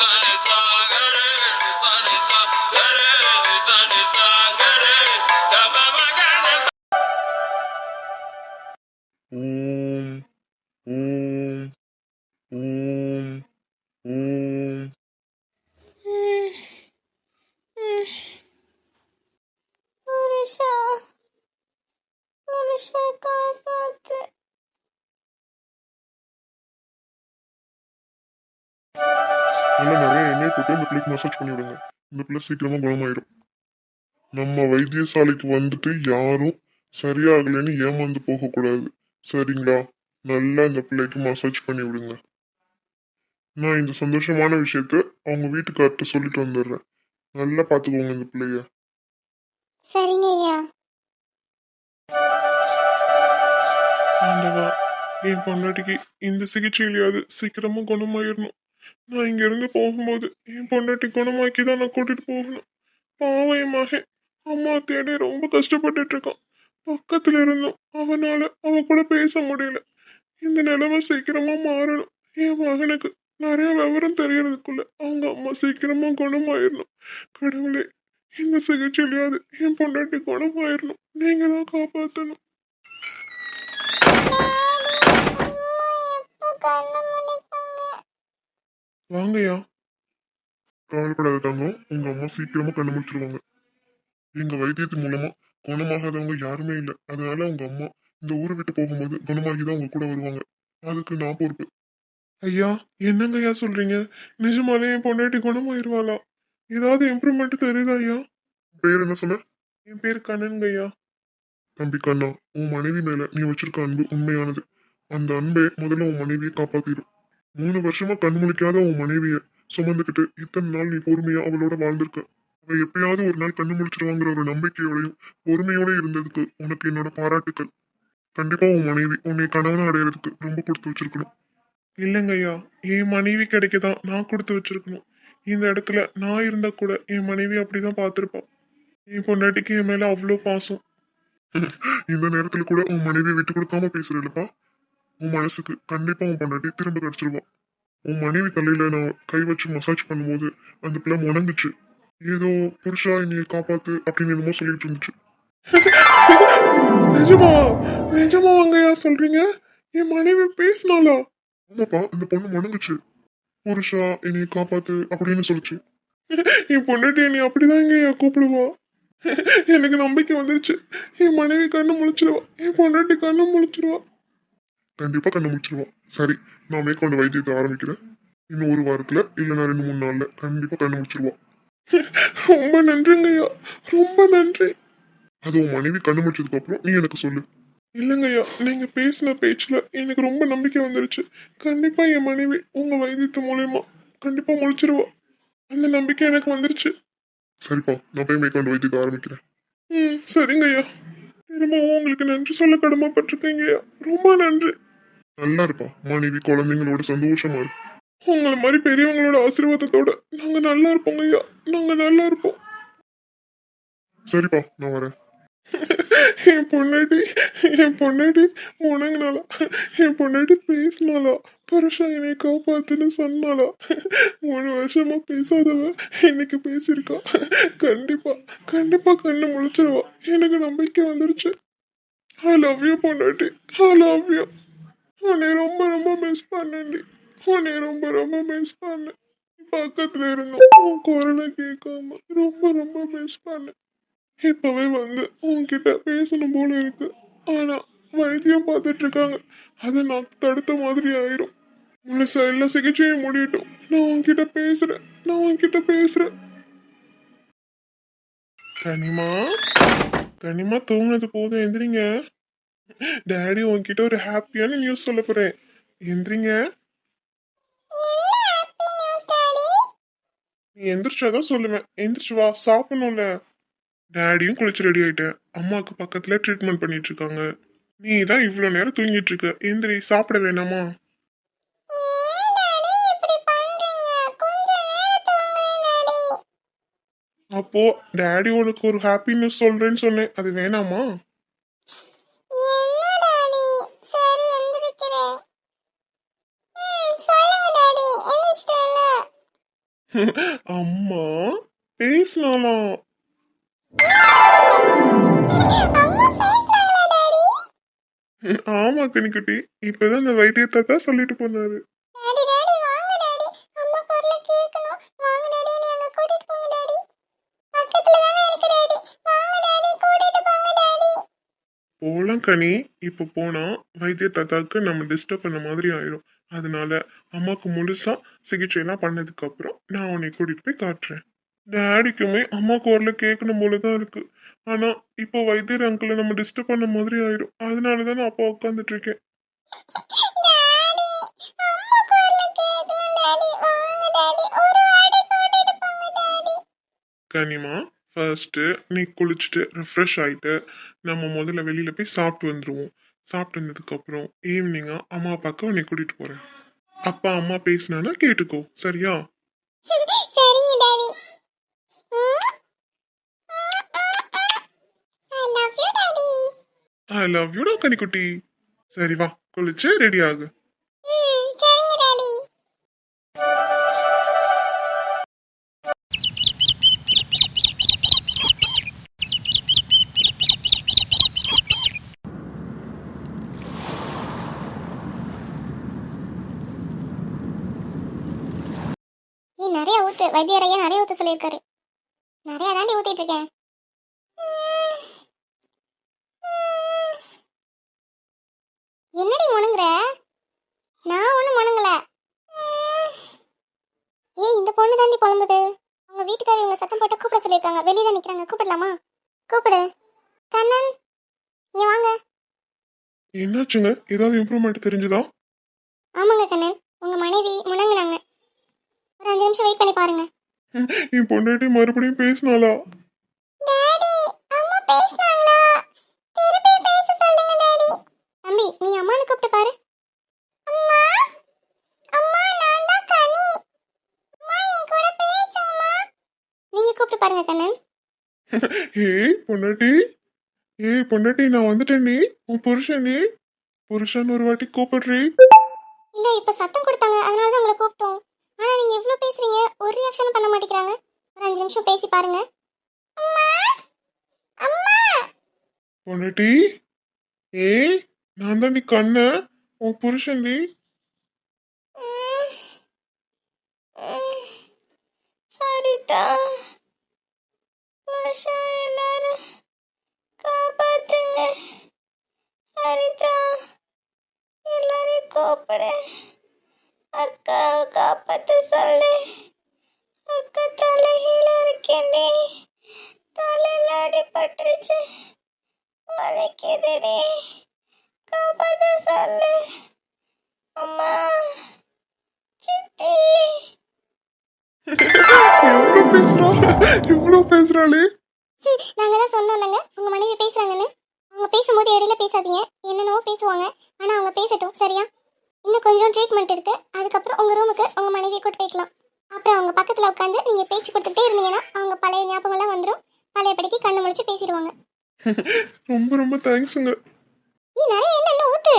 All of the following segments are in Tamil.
It's on its. நல்லா நிறைய எண்ணெய் போட்டு இந்த பிள்ளைக்கு மசாஜ் பண்ணி விடுங்க. இந்த பிள்ளை சீக்கிரமா குணமாயிரும். நம்ம வைத்தியசாலைக்கு வந்துட்டு யாரும் சரியாகலைன்னு ஏமாந்து போகக்கூடாது. சரிங்களா? நல்லா இந்த பிள்ளைக்கு மசாஜ் பண்ணி விடுங்க. நான் இந்த சந்தோஷமான விஷயத்த அவங்க வீட்டுக்கார்ட்ட சொல்லிட்டு வந்துடுறேன். நல்லா பார்த்துக்கோங்க இந்த பிள்ளைய. சரிங்க ஐயா. ஆண்டவா என் பொண்டாட்டிக்கு இந்த சிகிச்சையிலையாவது சீக்கிரமா குணமாயிடணும் நான் இங்கிருந்து போகும்போது என் பொண்டாட்டி குணமாக்கி தான் நான் கூட்டிட்டு போகணும். பாவம் என் மகன். அம்மா தேடி ரொம்ப கஷ்டப்பட்டுட்டு இருக்கான். பக்கத்துல இருந்தும் அவனால அவ கூட பேச முடியல. இந்த நிலைமை சீக்கிரமா மாறணும். என் மகனுக்கு நிறைய விவரம் தெரியறதுக்குள்ள அவங்க அம்மா சீக்கிரமா குணமாயிடணும் கடவுளே இந்த சிகிச்சையிலையாவது என் பொண்டாட்டி குணமாயிடணும் நீங்க தான் காப்பாற்றணும் வாங்கய்யா. கவலைப்படாத தங்கம். உங்க அம்மா சீக்கிரமா கண்ணு முடிச்சிருவாங்க எங்க வைத்தியத்து மூலமா குணமாகாதவங்க யாருமே இல்லை. அதனால உங்க அம்மா இந்த ஊரை விட்டு போகும்போது குணமாகி தான் உங்க கூட வருவாங்க. அதுக்கு நான் பொறுப்பு. ஐயா என்னங்க ஐயா சொல்றீங்க? நிஜமாலே என் பொண்டாட்டி குணமாயிருவாளா? ஏதாவது இம்ப்ரூவ்மெண்ட் தெரியுதா ஐயா? பேர் என்ன சொன்ன? என் பேர் கண்ணனுங்க ஐயா தம்பி கண்ணா உன் மனைவி மேல நீ வச்சிருக்க அன்பு உண்மையானது. அந்த அன்பே முதல்ல உன் மனைவியை காப்பாத்திடும் மூணு வருஷமா கண் முழிக்காத உன் மனைவிய சுமந்துக்கிட்டு இத்தனை நாள் நீ பொறுமையா அவளோட வாழ்ந்திருக்க. அவ எப்பயாவது ஒரு நாள் கண்ணு முழிச்சிருவாங்கிற ஒரு நம்பிக்கையோடையும் பொறுமையோட இருந்ததுக்கு உனக்கு என்னோட பாராட்டுக்கள். கண்டிப்பா உன் மனைவி உன்னை கணவன் அடையிறதுக்கு ரொம்ப கொடுத்து வச்சிருக்கணும். இல்லைங்க ஐயா என் மனைவி கிடைக்க தான் நான் கொடுத்து வச்சிருக்கணும். இந்த இடத்துல நான் இருந்தா கூட என் மனைவி அப்படிதான் பார்த்திருப்பான் என் பொண்டாட்டிக்கு என் மேல அவ்வளோ பாசம். இந்த நேரத்துல கூட உன் மனைவியை விட்டு கொடுக்காம பேசுறேன்லப்பா. உன் மனசுக்கு கண்டிப்பா உன் பொண்டாட்டி திரும்ப கிடைச்சிருவா. உன் மனைவி தலையில நான் கை வச்சு மசாஜ் பண்ணும்போது அந்த பிள்ளை முணங்குச்சு. ஏதோ புருஷா என்னைய காப்பாத்து அப்படின்னு என்னமோ சொல்லிட்டு இருந்துச்சு. நிஜமா? நிஜமா வாங்கயா சொல்றீங்க? என் மனைவி பேசினாளா? ஆமாப்பா இந்த பொண்ணு முணங்குச்சு. புருஷா என்னைய காப்பாத்து அப்படின்னு சொல்லுச்சு. என் பொண்டாட்டி என்னை அப்படிதான் இங்கேயா கூப்பிடுவா. எனக்கு நம்பிக்கை வந்துருச்சு. என் மனைவி கண்ணு முழிச்சிருவா. என் பொண்டாட்டி கண்ணு முழிச்சிருவா. கண்டிப்பா கண்ணு முழிச்சிருவா. சரி நான் மேற்கொண்டு வைத்தியத்தை ஆரம்பிக்கிறேன். இன்னும் ஒரு வாரத்துல இல்லைன்னா ரெண்டு மூணு நாள்ல கண்டிப்பா கண்ணு முழிச்சிருவா ரொம்ப நன்றிங்க ஐயா. ரொம்ப நன்றி. அது உன் மனைவி கண்ணு முடிச்சதுக்கு அப்புறம் நீ எனக்கு சொல்லு. இல்லைங்க ஐயா நீங்க பேசின பேச்சுல எனக்கு ரொம்ப நம்பிக்கை வந்துருச்சு. கண்டிப்பா என் மனைவி உங்க வைத்தியத்து மூலயமா கண்டிப்பா முழிச்சிருவா. அந்த நம்பிக்கை எனக்கு வந்துருச்சு. சரிப்பா நான் போய் மேற்கொண்டு வைத்தியத்தை ஆரம்பிக்கிறேன். ம் சரிங்க ஐயா. திரும்பவும் உங்களுக்கு நன்றி சொல்ல கடமைப்பட்டிருக்கீங்க ஐயா. ரொம்ப நன்றி. நல்லா இருப்பா. மனைவி குழந்தைங்களோட சந்தோஷமா இரு. உங்களை மாதிரி பெரியவங்களோட ஆசீர்வாதத்தோட நாங்க நல்லா இருப்போங்க ஐயா. நாங்க நல்லா இருப்போம். சரிப்பா நான் வரேன். என் பொண்டாட்டி என் பொண்டாட்டி உணங்குனாளா என் பொண்டாட்டி பேசினாளா? பரஷா என்னை காப்பாத்துன்னு சொன்னாளா? மூணு வருஷமா பேசாதவ இன்னைக்கு பேசியிருக்கா. கண்டிப்பா கண்டிப்பா கண்ணு முழிச்சிருவா. எனக்கு நம்பிக்கை வந்துருச்சு. ஐ லவ் யூ பொண்டாட்டி. ஐ லவ் யூ உன்னை ரொம்ப ரொம்ப மிஸ் பண்ணேன்டி. உன்னை ரொம்ப ரொம்ப மிஸ் பண்ணேன். பக்கத்துல இருந்தோம் உன் குரலை கேட்காம ரொம்ப ரொம்ப மிஸ் பண்ணேன். இப்பவே வந்து உன்கிட்ட பேசணும் போல இருக்கு. ஆனா வைத்தியம் பார்த்துட்டு இருக்காங்க. அதை நான் தடுத்த மாதிரி ஆயிரும். முழுசா எல்லா சிகிச்சையும் முடியட்டும். நான் உன்கிட்ட பேசுறேன். நான் உன்கிட்ட பேசுறேன். கனிமா? கனிமா தூங்கினது போதும். எந்திரிங்க. டேடி உன்கிட்ட ஒரு ஹாப்பியான நியூஸ் சொல்ல போறேன். எந்திரிங்க. நீ எந்திரிச்சாதான் சொல்லுவேன். எந்திரிச்சு வா சாப்பிடணும்ல. டேடியும் குளிச்சு ரெடி ஆயிட்டேன். அம்மாவுக்கு பக்கத்துல ட்ரீட்மெண்ட் பண்ணிட்டு இருக்காங்க நீ தான் இவ்வளோ நேரம் தூங்கிட்டு இருக்க எந்திரி சாப்பிட வேணாமா? அப்போ டேடி உனக்கு ஒரு ஹாப்பி நியூஸ் சொல்றேன்னு சொன்னேன். அது வேணாமா என்ன டாடி சரி எந்திரிக்கிறேன் ம் சொல்லுங்க டாடி எந்திரிச்சிட்டேன்ல அம்மா பேசினாலாம் அம்மா பேசுறாங்களா டாடி ஆமா கனிக்குட்டி இப்பதான் இந்த வைத்தியத்தை தான் சொல்லிட்டு போனாரு டாடி டாடி வாங்க டாடி அம்மா குரல கேட்கணும் வாங்க டாடி என்னை அங்க கூட்டிட்டு போங்க டாடி பக்கத்துல தானே இருக்கு டாடி. வாங்க டாடி கூட்டிட்டு போங்க டாடி. போலாம் கனி. இப்ப போனா வைத்திய தாத்தாக்கு நம்ம டிஸ்டர்ப் பண்ண மாதிரி ஆயிரும். அதனால அம்மாக்கு முழுசா சிகிச்சை எல்லாம் பண்ணதுக்கு அப்புறம் நான் உன்னை கூட்டிட்டு போய் காட்டுறேன். டேடிக்குமே அம்மா குரல கேட்கணும் போலதான் இருக்கு. ஆனா இப்போ வைத்தியர் அங்கிளை நம்ம டிஸ்டர்ப் பண்ண மாதிரி ஆயிரும். அதனாலதான் நான் அப்பா உட்காந்துட்டு இருக்கேன். கனிமா ஃபர்ஸ்ட் நீ குளிச்சுட்டு ரெஃப்ரெஷ் ஆயிட்டு நம்ம முதல்ல வெளியில போய் சாப்பிட்டு வந்துருவோம். சாப்பிட்டு வந்ததுக்கு அப்புறம் ஈவினிங்கா அம்மா அப்பாவுக்கு உன்னை கூட்டிட்டு போறேன். அப்பா அம்மா பேசினானா கேட்டுக்கோ. சரியா? ஐ லவ் யூ யூடா கனிக்குட்டி சரி வா. குளிச்சு ரெடி ஆகு. நிறைய ஊத்து வைத்தியர் ஐயா நிறைய ஊத்த சொல்லியிருக்காரு. நிறைய தாண்டி ஊத்திட்டு இருக்கேன் என்னடி முணுங்குற? நான் ஒன்றும் முணுங்கல. ஏய் இந்த பொண்ணு தாண்டி புலம்புது. அவங்க வீட்டுக்காரர் இவங்க சத்தம் போட்டு கூப்பிட சொல்லியிருக்காங்க. வெளியே தான் நிற்கிறாங்க கூப்பிடலாமா? கூப்பிடு. கண்ணன் இங்க வாங்க. என்னாச்சுங்க? ஏதாவது இம்ப்ரூவ்மெண்ட் தெரிஞ்சுதா? ஆமாங்க கண்ணன். உங்க மனைவி முணங்குனாங்க. ஒரு அஞ்சு நிமிஷம் வெயிட் பண்ணி பாருங்க. என் பொண்டாட்டி மறுபடியும் பேசினாளா? டாடி அம்மா பேசுனாங்களா? திருப்பி பேச சொல்லுங்க டாடி தம்பி நீ அம்மானு கூப்பிட்டு பாரு. அம்மா அம்மா நான் தான் கனி. அம்மா என் கூட பேசுங்கம்மா. நீங்க கூப்பிட்டு பாருங்க கண்ணன். ஏய் பொண்டாட்டி. ஏய் பொண்டாட்டி நான் வந்துட்டேன் நீ. உன் புருஷன் நீ. புருஷன் ஒரு வாட்டி கூப்பிடுறீ இல்ல இப்ப சத்தம் கொடுத்தாங்க. அதனால தான் உங்களை கூப்பிட்டோம் ஆனா நீங்க இவ்ளோ பேசுறீங்க ஒரு ரியாக்ஷனும் பண்ண மாட்டேங்கிறாங்க ஒரு அஞ்சு நிமிஷம் பேசி பாருங்க. அம்மா! அம்மா! பொண்டாட்டி ஏய் நான் தான் நீ கண்ண உன் புருஷன் நீ ஹரிதா வருஷா எல்லாரும் காப்பாத்துங்க. ஹரிதா எல்லாரையும் கூப்பிடு. அக்காவை காப்பாத்த சொல்லு. இருக்கேன்டி தலையில அடிபட்டுருச்சு. வலிக்குதுடி காப்பாத்த சொல்லு. அம்மா சித்தி. எவ்வளவு பேசுறா இவ்வளவு பேசுறாளே. நாங்க தான் சொன்னோம்லங்க உங்க மனைவி பேசுறாங்கன்னு. அவங்க பேசும்போது இடையில பேசாதீங்க. என்னென்னவோ பேசுவாங்க. ஆனா அவங்க பேசட்டும். சரியா? இன்னும் கொஞ்சம் ட்ரீட்மெண்ட் இருக்கு. அதுக்கப்புறம் உங்க ரூமுக்கு உங்க மனைவியை கூட்டு போய்க்கலாம். அப்புறம் அவங்க பக்கத்துல உட்காந்து நீங்க பேச்சு கொடுத்துட்டே இருந்தீங்கன்னா பழைய ஞாபகம்லாம் வந்துடும் பழையபடிக்கு கண்ணு முழிச்சு பேசிடுவாங்க ரொம்ப ரொம்ப தேங்க்ஸுங்க நீ நிறைய எண்ணெய் இன்னும் ஊத்து.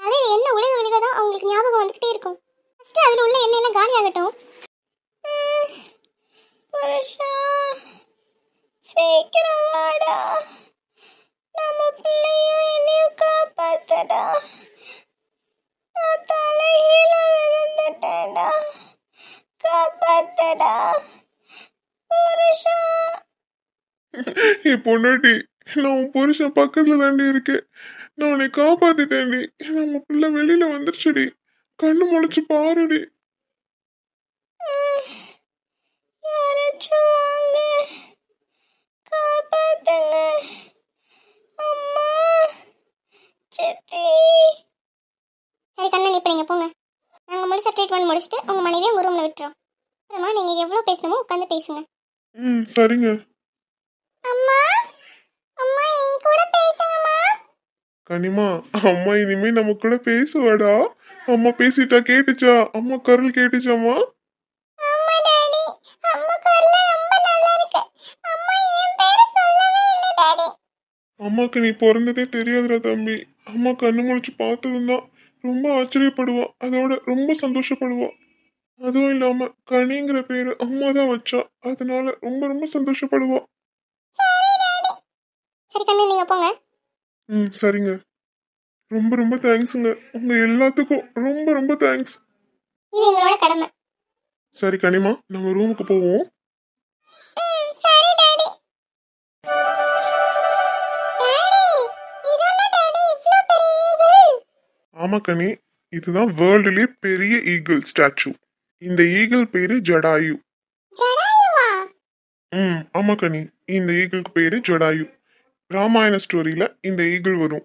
தலையில என்ன உலக விழுக தான் அவங்களுக்கு ஞாபகம் வந்துகிட்டே இருக்கும். ஃபர்ஸ்ட் அதுல உள்ள எண்ணெய் எல்லாம் காலி ஆகட்டும். புருஷா சீக்கிரம் வாடா. நம்ம பிள்ளையும் என்னையும் காப்பாத்தடா. நான் தலையில விழுந்துட்டேன்டா. காப்பாத்தடா. என் பொண்டாட்டி நான் உன் புருஷன் பக்கத்துல தாண்டி இருக்கேன். நான் உன்னை காப்பாத்திட்டேன்டி. நம்ம பிள்ளை வெளியில வந்துருச்சுடி. கண்ணு முளைச்சு பாருடி. சரி கண்ணன் இப்போ நீங்கள் போங்க. நாங்கள் முடிச்ச ட்ரீட்மெண்ட் முடிச்சுட்டு உங்கள் மனைவியை உங்கள் ரூமில் விட்டுறோம். அப்புறமா நீங்கள் எவ்வளோ பேசணுமோ உட்காந்து பேசுங்க. ம் சரிங்க. அம்மா அம்மா என் கூட பேசுங்கம்மா. கனிமா அம்மா இனிமே நம்ம கூட பேசுவாடா. அம்மா பேசிட்டா கேட்டுச்சா? அம்மா கருள் கேட்டுச்சாம்மா? அம்மா டாடி அம்மா குரல் ரொம்ப நல்லா இருக்கு. அம்மா என் பேரை சொல்லவே இல்லை டாடி. அம்மாக்கு நீ பிறந்ததே தெரியாதுடா தம்பி. அம்மா கண்ணு முழிச்சு பார்த்ததும் தான் ரொம்ப ஆச்சரியப்படுவா. அதோட ரொம்ப சந்தோஷப்படுவா. அதுவும் இல்லாம கனிங்கிற பேரு அம்மா தான் வச்சா. அதனால ரொம்ப ரொம்ப சந்தோஷப்படுவா. சரி கண்ணு நீங்க போங்க. ம் சரிங்க. ரொம்ப ரொம்ப தேங்க்ஸுங்க. உங்க எல்லாத்துக்கும் ரொம்ப ரொம்ப தேங்க்ஸ். இது எங்களோட கடமை. சரி கனிமா நம்ம ரூமுக்கு போவோம். சரி டாடி. ஆமா கனி. இதுதான் வேர்ல்டுலயே பெரிய ஈகிள் ஸ்டாச்சு. இந்த ஈகிள் பேரு ஜடாயு. ம் ஆமா கனி. இந்த ஈகிளுக்கு பேரு ஜடாயு. ராமாயண ஸ்டோரியில இந்த ஈகிள் வரும்.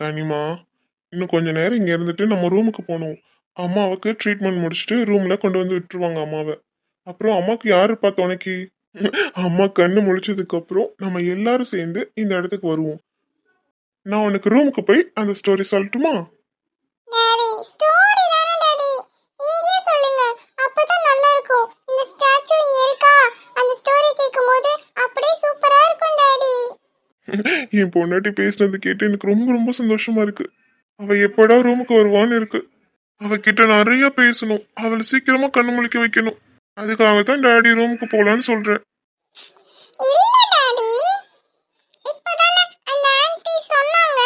கனிமா இன்னும் கொஞ்ச நேரம் இங்க இருந்துட்டு நம்ம ரூமுக்கு போகணும். அம்மாவுக்கு ட்ரீட்மெண்ட் முடிச்சுட்டு ரூம்ல கொண்டு வந்து விட்டுருவாங்க அம்மாவை. அப்புறம் அம்மாக்கு யாருப்பா துணைக்கு? அம்மா கண்ணு முழிச்சதுக்கு அப்புறம் நம்ம எல்லாரும் சேர்ந்து இந்த இடத்துக்கு வருவோம். நான் உனக்கு ரூமுக்கு போய் அந்த ஸ்டோரி சொல்லட்டுமா? டாடி ஸ்டோரி தானே டாடி இங்கேயே சொல்லுங்க. அப்பதான் நல்லா இருக்கும் இந்த ஸ்டாச்சு இங்க இருக்கா? அந்த ஸ்டோரி கேட்கும்போது அப்படியே சூப்பரா இருக்கும் டாடி என் பொண்டாட்டி பேசுனது கேட்டு எனக்கு ரொம்ப ரொம்ப சந்தோஷமா இருக்கு. அவ எப்படா ரூமுக்கு வருவான்னு இருக்கு. அவகிட்ட நிறைய பேசணும். அவளை சீக்கிரமா கண்ணு முழிக்க வைக்கணும். அதுக்காக தான் டாடி ரூமுக்கு போலான்னு சொல்றேன். இல்ல டாடி இப்பதானே அந்த ஆன்ட்டி சொன்னாங்க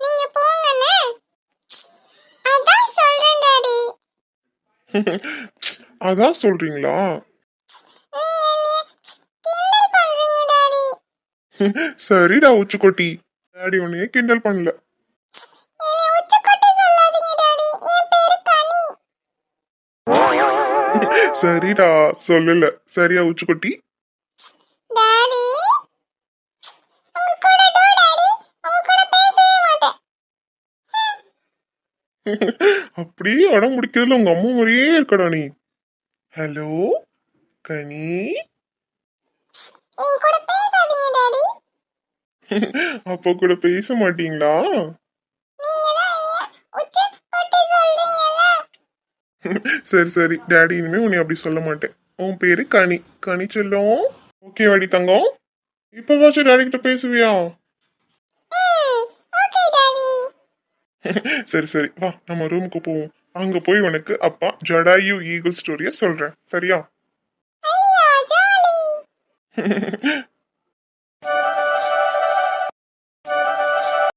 நீங்க போங்கன்னு அதான் சொல்றேன் டாடி அதான் சொல்றீங்களா? டாடி சரிடா உச்சுக்கொட்டி. டாடி உன்னைய கிண்டல் பண்ணல. சரிடா சொல்லல. சரியா உச்சுக்கொட்டி டாடி உங்க கூட டோ டாடி உங்க கூட பேசவே மாட்டேன் அப்படியே அடம் முடிக்கிறதுல உங்க அம்மா மாதிரியே இருக்கடா நீ. ஹலோ கனி? அப்பா கூட பேச மாட்டீங்களா? சரி சரி. டாடி இனிமே உன்னை அப்படி சொல்ல மாட்டேன். உன் பேரு கனி. கனி செல்லம் ஓகே வாடி தங்கம். இப்பவாச்சும் டாடி கிட்ட பேசுவியா ம் ஓகே டாடி சரி சரி. வா நம்ம ரூமுக்கு போவோம். அங்க போய் உனக்கு அப்பா ஜடாயு ஈகிள் ஸ்டோரிய சொல்றேன். சரியா?